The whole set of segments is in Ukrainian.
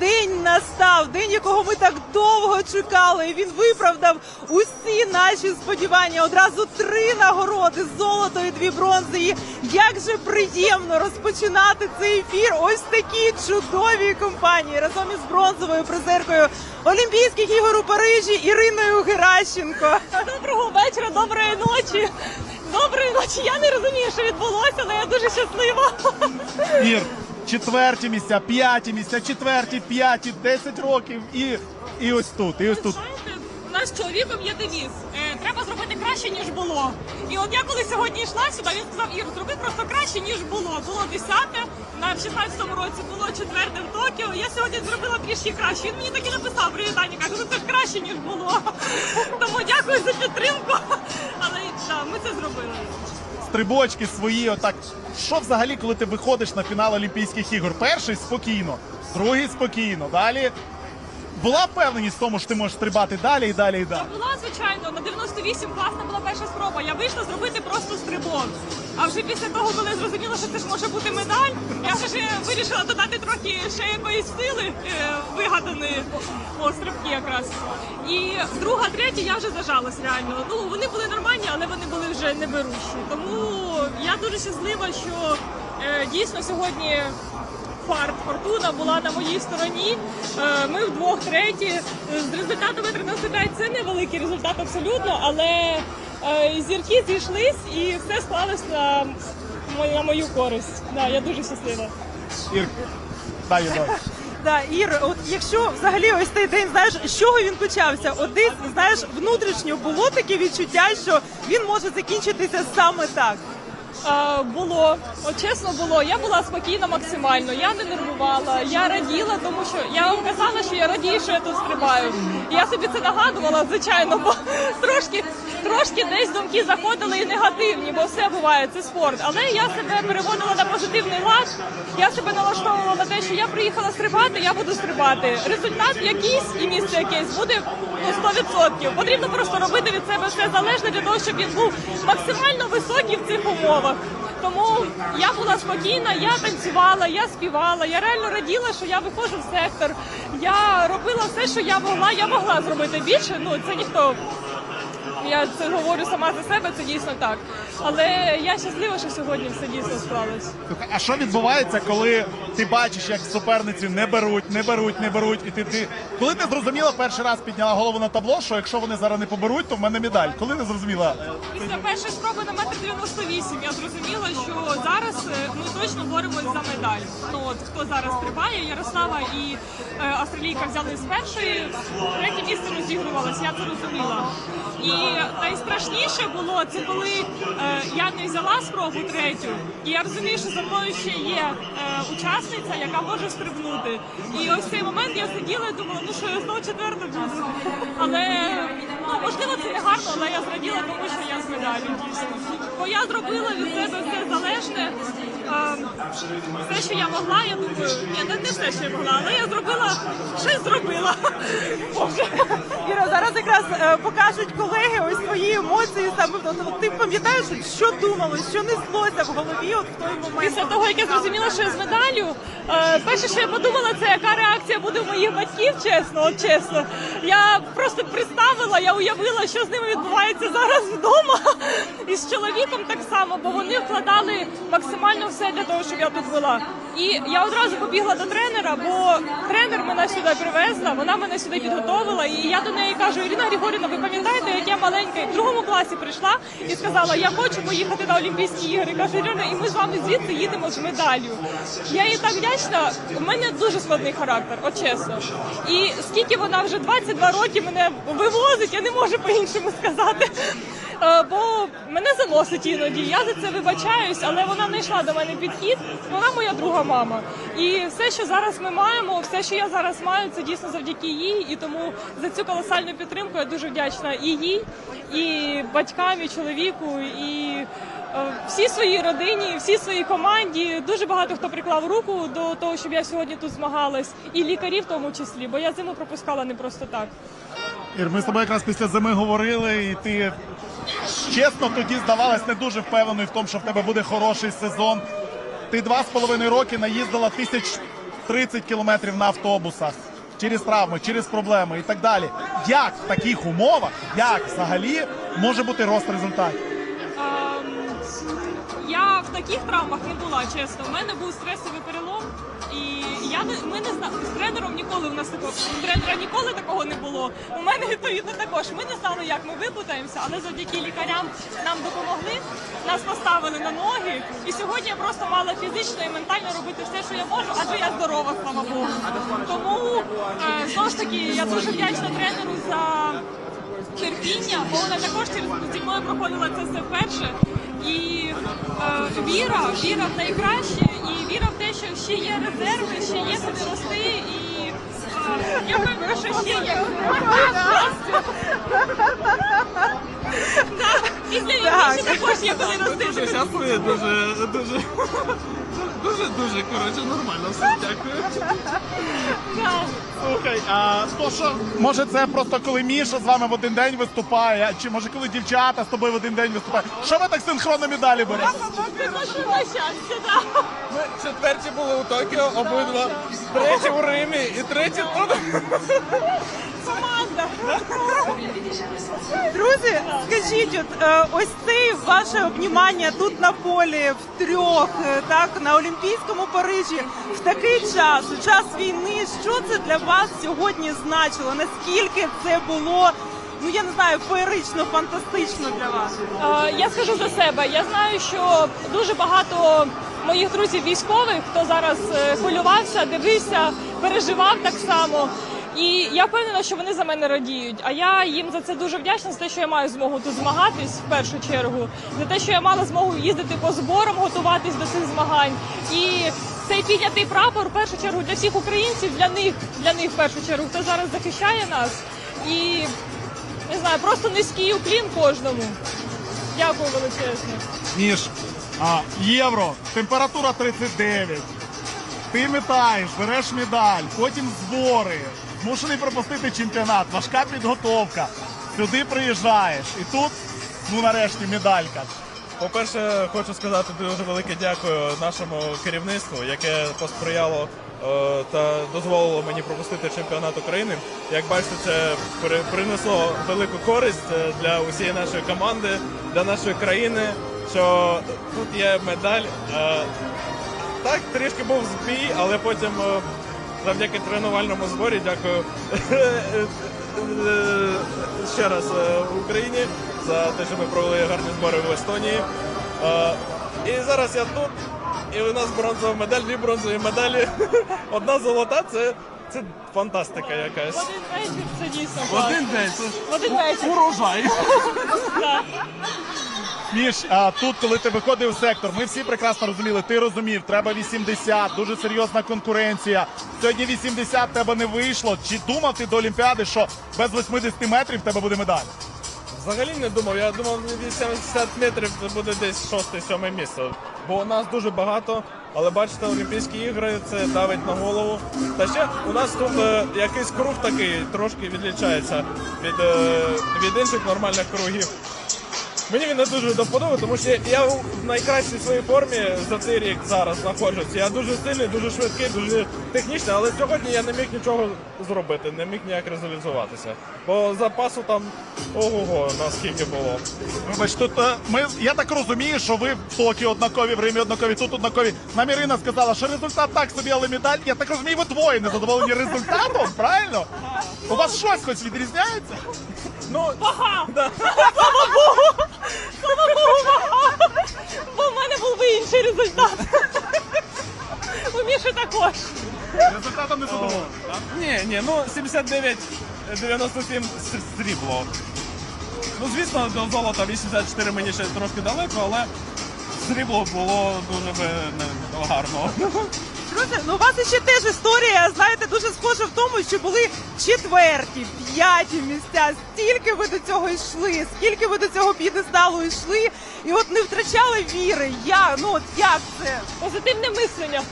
день настав, день, якого ми так довго чекали. І він виправдав усі наші сподівання. Одразу три нагороди: золото і дві бронзи. І як же приємно розпочинати цей ефір ось в такій чудовій компанії разом із бронзовою призеркою Олімпійських ігор у Парижі Іриною Геращенко. Доброго вечора, доброї ночі. Доброї ночі. Я не розумію, що відбулося, але я дуже щаслива. Ір, четверті місця, п'яті місця, четверті, п'яті, 10 років і, і ось тут, і ось тут. У нас з чоловіком є девіз. Е, треба зробити краще, ніж було. І от я коли сьогодні йшла сюди, він сказав, Ір, зроби просто краще, ніж було. Було десяте, на 16-му році було четверте в Токіо. Я сьогодні зробила трішки краще. Він мені так і написав привітання, каже, ну це ж краще, ніж було. Тому дякую за підтримку. Але да, ми це зробили. Стрибочки свої, отак. Що взагалі, коли ти виходиш на фінал Олімпійських ігор? Перший спокійно, другий спокійно. Далі була впевненість в тому, що ти можеш стрибати далі і далі і далі. Була, звичайно, на 98 класна була перша спроба. Я вийшла зробити просто стрибок. А вже після того, коли зрозуміла, що це ж може бути медаль, я вже вирішила додати трохи ще якоїсь сили е, вигаданої по якраз. І друга, третя я вже зажалась реально. Ну вони були нормальні, але вони були вже не берущі. Тому я дуже щаслива, що е, дійсно сьогодні фарт фортуна була на моїй стороні. Е, Ми вдвох треті. З результатами 13-5 це невеликий результат абсолютно, але е, зірки зійшлись і все склалось на мою, на мою користь. Да, я дуже щаслива. Ір, дай давай. Да, Ір, от якщо взагалі ось цей день, знаєш, з чого він почався? От десь, знаєш, внутрішньо було таке відчуття, що він може закінчитися саме так. Е, було, от чесно було. Я була спокійна максимально. Я не нервувала, я раділа, тому що я вам казала, що я радію, що я тут стрибаю. І я собі це нагадувала, звичайно, бо трошки, трошки десь думки заходили і негативні, бо все буває, це спорт. Але я себе переводила на позитивний лад. Я себе налаштовувала на те, що я приїхала стрибати, я буду стрибати. Результат якийсь і місце якесь буде ну, 100%. Потрібно просто робити від себе все залежне для того, щоб він був максимально високий в цих умовах. Тому я була спокійна, я танцювала, я співала, я реально раділа, що я виходжу в сектор. Я робила все, що я могла. Я могла зробити більше. Ну це ніхто. Я це говорю сама за себе, це дійсно так. Але я щаслива, що сьогодні все дійсно склалось. А що відбувається, коли ти бачиш, як суперниці не беруть, не беруть, не беруть, і ти, ти коли ти зрозуміла перший раз підняла голову на табло, що якщо вони зараз не поберуть, то в мене медаль. Коли ти зрозуміла? Після першої спроби на метр 98 я зрозуміла, що зараз е, ми точно боремось за медаль. Ну от хто зараз стрибає, Ярослава і е, Австралійка взяли з першої, третє місце розігрувалось, я це розуміла. І найстрашніше було це коли е, я не взяла спробу третю, і я розумію, що за мною ще є е, учасниця, яка може стрибнути. І ось цей момент я сиділа і думала, ну що я знову четверта буду. Але ну, можливо це не гарно, але я зраділа тому, що я з медаллю дійсно. Бо я зробила від себе все залежне. Е, все, що я могла, я думаю, ні, не, не все, що я могла, але я зробила, щось зробила. Боже. Іра, зараз якраз е, покажуть колеги ось твої емоції саме ти пам'ятаєш, що думали, що неслося в голові от в той момент. Після того, як я зрозуміла, що я з медаллю, е, перше, що я подумала, це яка реакція буде у моїх батьків, чесно, от чесно. Я просто представила, я уявила, що з ними відбувається зараз вдома. І з чоловіком так само, бо вони вкладали максимально все для того, щоб я тут була. І я одразу побігла до тренера, бо тренер мене сюди привезла, вона мене сюди підготовила. І я до неї кажу, Ірина Григорівна, ви пам'ятаєте, як я маленька в другому класі прийшла і сказала, я хочу поїхати на Олімпійські ігри. Каже, Ірина, і ми з вами звідси їдемо з медаллю. Я їй так вдячна. У мене дуже складний характер, от чесно. І скільки вона вже 22 роки мене вивозить, я не можу по-іншому сказати. Е, Бо мене заносить іноді. Я за це вибачаюсь, але вона знайшла до мене підхід. Вона моя друга мама. І все, що зараз ми маємо, все, що я зараз маю, це дійсно завдяки їй. І тому за цю колосальну підтримку я дуже вдячна і їй, і батькам, і чоловіку, і е, всій своїй родині, всій своїй команді. Дуже багато хто приклав руку до того, щоб я сьогодні тут змагалась, і лікарі в тому числі, бо я зиму пропускала не просто так. Ір, ми з тобою якраз після зими говорили, і ти чесно тоді здавалось не дуже впевненою в тому, що в тебе буде хороший сезон. Ти два з половиною роки наїздила тисяч 30 кілометрів на автобусах, через травми, через проблеми і так далі. Як в таких умовах, як взагалі може бути рост результатів? В таких травмах не була, чесно. У мене був стресовий перелом, і я не ми не знали з тренером ніколи у нас такого у тренера ніколи такого не було. У мене відповідно також. Ми не знали, як ми випутаємося, але завдяки лікарям нам допомогли, нас поставили на ноги. І сьогодні я просто мала фізично і ментально робити все, що я можу, адже я здорова, слава Богу. Тому е, знову ж таки я дуже вдячна тренеру за терпіння, бо вона також зі мною проходила це все вперше. Віра, віра в найкраще, і віра в те, що ще є резерви, ще є куди рости, і а, я впевнена, що ще є. Після війни ще також є куди рости. Дуже щасливі, дуже, дуже, дуже, дуже, коротше, нормально все, дякую. Слухай, а то що може це просто коли Міша з вами в один день виступає, чи може коли дівчата з тобою в один день виступають? Що ви так синхронно медалі берете? Щастя. Ми четверті були у Токіо, обидва, треті у Римі і треті тут. Команда. Друзі, скажіть, от е, ось це ваше обнімання тут на полі втрьох, е, так на Олімпійському Парижі в такий час, у час війни. Що це для вас сьогодні значило? Наскільки це було? Ну я не знаю, феєрично, фантастично для вас. Е, Я скажу за себе. Я знаю, що дуже багато моїх друзів військових, хто зараз хвилювався, дивився, переживав так само. І я впевнена, що вони за мене радіють. А я їм за це дуже вдячна за те, що я маю змогу тут змагатись в першу чергу, за те, що я мала змогу їздити по зборам, готуватись до цих змагань. І цей піднятий прапор в першу чергу для всіх українців, для них, для них в першу чергу, хто зараз захищає нас. І не знаю, просто низький уклін кожному. Дякую величезно. Міш, а, євро, температура 39. Ти метаєш, береш медаль, потім збори, змушений пропустити чемпіонат, важка підготовка. Сюди приїжджаєш, і тут, ну нарешті, медалька. По-перше, хочу сказати дуже велике дякую нашому керівництву, яке посприяло е, та дозволило мені пропустити чемпіонат України. Як бачите, це при- принесло велику користь е, для усієї нашої команди, для нашої країни. Що тут є медаль. Е, Так, трішки був збій, але потім завдяки тренувальному зборі, дякую ще раз е, Україні за те, що ми провели гарні збори в Естонії. Е, І зараз я тут, і у нас бронзова медаль, дві бронзові медалі. Одна золота це, це фантастика якась. один вечір це дійсно один день це один вечір. урожай. Міш, а тут, коли ти виходив в сектор, ми всі прекрасно розуміли, ти розумів, треба 80, дуже серйозна конкуренція. Сьогодні 80 в тебе не вийшло. Чи думав ти до Олімпіади, що без 80 метрів тебе буде медаль? Взагалі не думав. Я думав, 80 метрів це буде десь 6-7 місце. Бо у нас дуже багато, але бачите, Олімпійські ігри це давить на голову. Та ще у нас тут е, якийсь круг такий трошки відлічається від, е, від інших нормальних кругів. Мені він не дуже до вподоби, тому що я в найкращій своїй формі за цей рік зараз знаходжусь. Я дуже сильний, дуже швидкий, дуже технічний, але сьогодні я не міг нічого зробити, не міг ніяк реалізуватися. Бо запасу там ого-го наскільки було. Вибач, тут е, ми я так розумію, що ви в Токіо однакові, в Римі однакові, тут однакові. Нам Ірина сказала, що результат так собі, але медаль. Я так розумію, ви двоє не задоволені результатом, правильно? У вас щось хоч відрізняється? Ну, Вага! да. Слава Богу! Слава Богу, вага! Бо в мене був би інший результат. У Міші також. Результатом не задоволений. так? ні, ні, ну 79 97 с- срібло. Ну, звісно, до золота 84 мені ще трошки далеко, але срібло було дуже би не гарно. Друзі, ну у вас ще теж історія, знаєте, дуже схожа в тому, що були четверті, п'яті місця. Стільки ви до цього йшли, скільки ви до цього п'єдесталу йшли, і от не втрачали віри. Я, ну от як це? Позитивне мислення.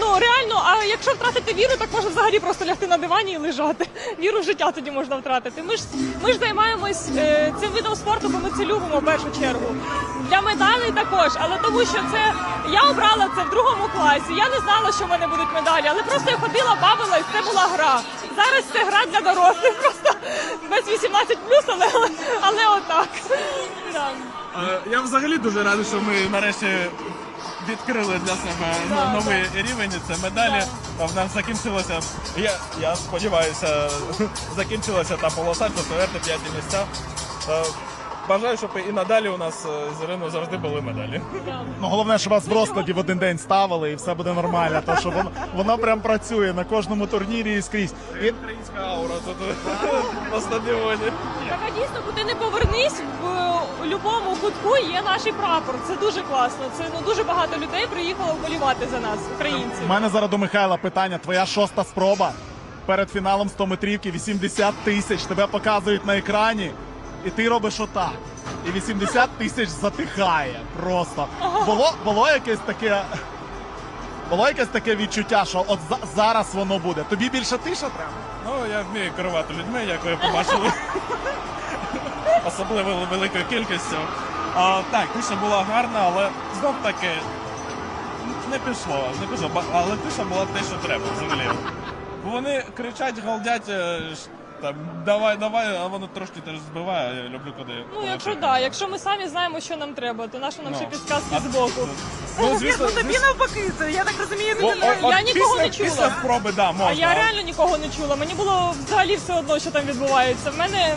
Ну реально, а якщо втратити віру, так можна взагалі просто лягти на дивані і лежати. Віру в життя тоді можна втратити. Ми ж ми ж займаємось е, цим видом спорту, бо ми це любимо в першу чергу. Для медалей також, але тому що це я обрала це в другому класі. Я не знала, що в мене будуть медалі, але просто я ходила, бавила, і це була гра. Зараз це гра для дорослих, просто без 18 але, але, але отак. Да. Е, Я взагалі дуже радий, що ми нарешті відкрили для себе ну, Да, новий рівень. Це медалі. В нас закінчилося. Я, я сподіваюся, закінчилася та полоса, четверте, п'яті місця. Е, Бажаю, щоб і надалі у нас е, з Іриною завжди були медалі. Ну головне, щоб вас в розкладі в один день ставили і все буде нормально. То що воно, воно прям працює на кожному турнірі і скрізь. І Українська аура тут на стадіоні. Так, а дійсно, куди не повернись, в будь-якому кутку є наш прапор. Це дуже класно. Це ну дуже багато людей приїхало вболівати за нас, У мене зараз до Михайла питання. Твоя шоста спроба перед фіналом 100 метрівки 80 тисяч. Тебе показують на екрані, і ти робиш отак. І 80 тисяч затихає. Просто було, було якесь таке. Було якесь таке відчуття, що от за- зараз воно буде. Тобі більше тиша треба? Ну, я вмію керувати людьми, як ви побачили. Особливо великою кількістю. А, так, тиша була гарна, але знов таки не пішло. Не пішло. Але тиша була те, що треба взагалі. Вони кричать, галдять. е, Там, давай, давай, а воно трошки теж збиває. Я люблю, коли. Ну, коли якщо так. да, якщо ми самі знаємо, що нам треба, то нащо нам Ну. ще підсказки з боку? Ну, звісно, Ну тобі навпаки, це я так розумію, о, не Я нікого не чула. Після спроби, да, можна. А я реально нікого не чула. Мені було взагалі все одно, що там відбувається. В мене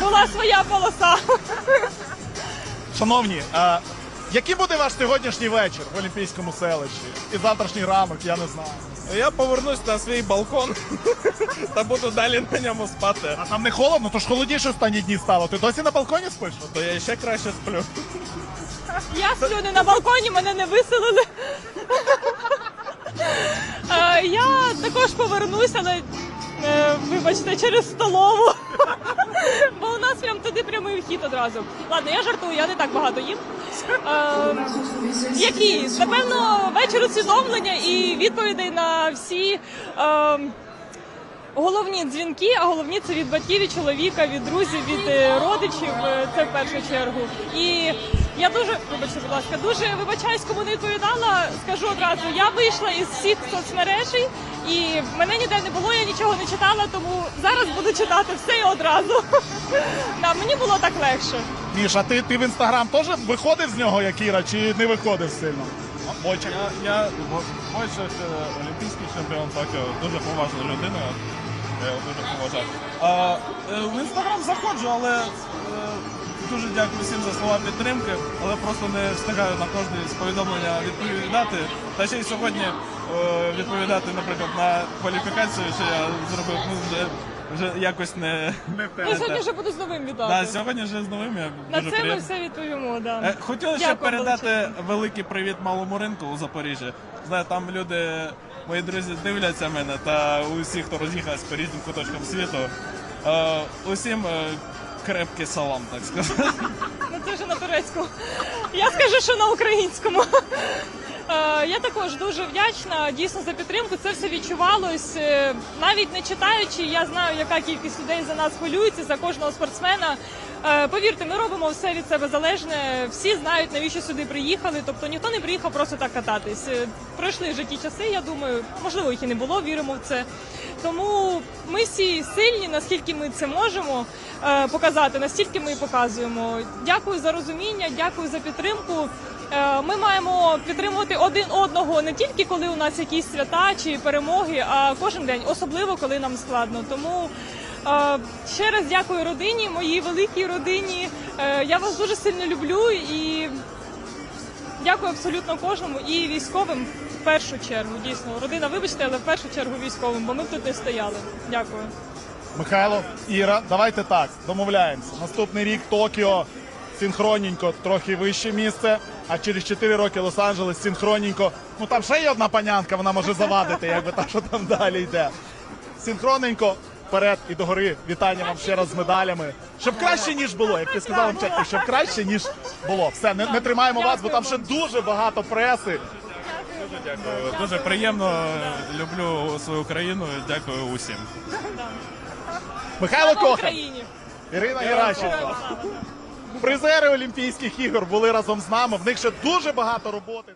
була своя полоса. Шановні, а, який буде ваш сьогоднішній вечір в Олімпійському селищі? І завтрашній ранок, я не знаю. Я повернусь на свій балкон та буду далі на ньому спати. А там не холодно, то ж холодніше останні дні стало. Ти досі на балконі спиш? То я ще краще сплю. Я сплю не на балконі, мене не виселили. Е, Я також повернусь, але е, вибачте, через столову. Бо у нас прям туди прямий вхід одразу. Ладно, я жартую, я не так багато їм. Е, які? Напевно, вечір усвідомлення і відповідей на всі. Е, Головні дзвінки, а головні це від батьків, від чоловіка, від друзів, від е, родичів. е, Це в першу чергу. І я дуже, вибачте, будь ласка, дуже вибачаюсь, кому не відповідала. Скажу одразу, я вийшла із всіх соцмережей, і мене ніде не було, я нічого не читала, тому зараз буду читати все і одразу. Да, мені було так легше. Міш, а ти, ти в інстаграм теж виходив з нього, як Іра, чи не виходив сильно? Войчик. Я, я Войчик, е, олімпійський чемпіон Токіо, дуже поважна людина. Я його дуже поважаю. А, е, в інстаграм заходжу, але е, дуже дякую всім за слова підтримки, але просто не встигаю на кожне з повідомлення відповідати. Та ще й сьогодні е, відповідати, наприклад, на кваліфікацію, що я зробив, ну вже, вже якось не. Не Я сьогодні вже буду з новим Да, вітати. сьогодні вже з новим я На дуже це ми все відповімо. Да. Е, Хотіла ще передати великий привіт малому ринку у Запоріжжі. Знаю, там люди, мої друзі, дивляться мене та усі, хто роз'їхався по різним куточкам світу. Е, усім крепкий салам, так сказати. Ну це вже на турецькому. Я скажу, що на українському. Е, Я також дуже вдячна дійсно за підтримку. Це все відчувалось. Е, Навіть не читаючи, я знаю, яка кількість людей за нас хвилюється, за кожного спортсмена. Е, Повірте, ми робимо все від себе залежне. Всі знають, навіщо сюди приїхали. Тобто ніхто не приїхав просто так кататись. Е, Пройшли вже ті часи, я думаю, можливо, їх і не було, віримо в це. Тому ми всі сильні, наскільки ми це можемо е, показати, настільки ми і показуємо. Дякую за розуміння, дякую за підтримку. Ми маємо підтримувати один одного не тільки коли у нас якісь свята чи перемоги, а кожен день, особливо коли нам складно. Тому ще раз дякую родині, моїй великій родині. Е, Я вас дуже сильно люблю і дякую абсолютно кожному і військовим в першу чергу. Дійсно, родина, вибачте, але в першу чергу військовим, бо ми тут не стояли. Дякую. Михайло, Іра, давайте так, домовляємося. Наступний рік Токіо синхронненько, трохи вище місце, а через 4 роки Лос-Анджелес синхронненько. Ну там ще є одна панянка, вона може завадити, якби та, що там далі йде. Синхронненько вперед і до гори Вітання вам ще раз з медалями. Щоб краще ніж було, як ти сказав сказала чатку, щоб краще ніж було. Все не, не тримаємо вас, бо там ще дуже багато преси. Дуже дякую. Дуже приємно. Люблю свою країну. Дякую усім. Михайло Кохан, Ірина Геращенко. Призери Олімпійських ігор були разом з нами. В них ще дуже багато роботи.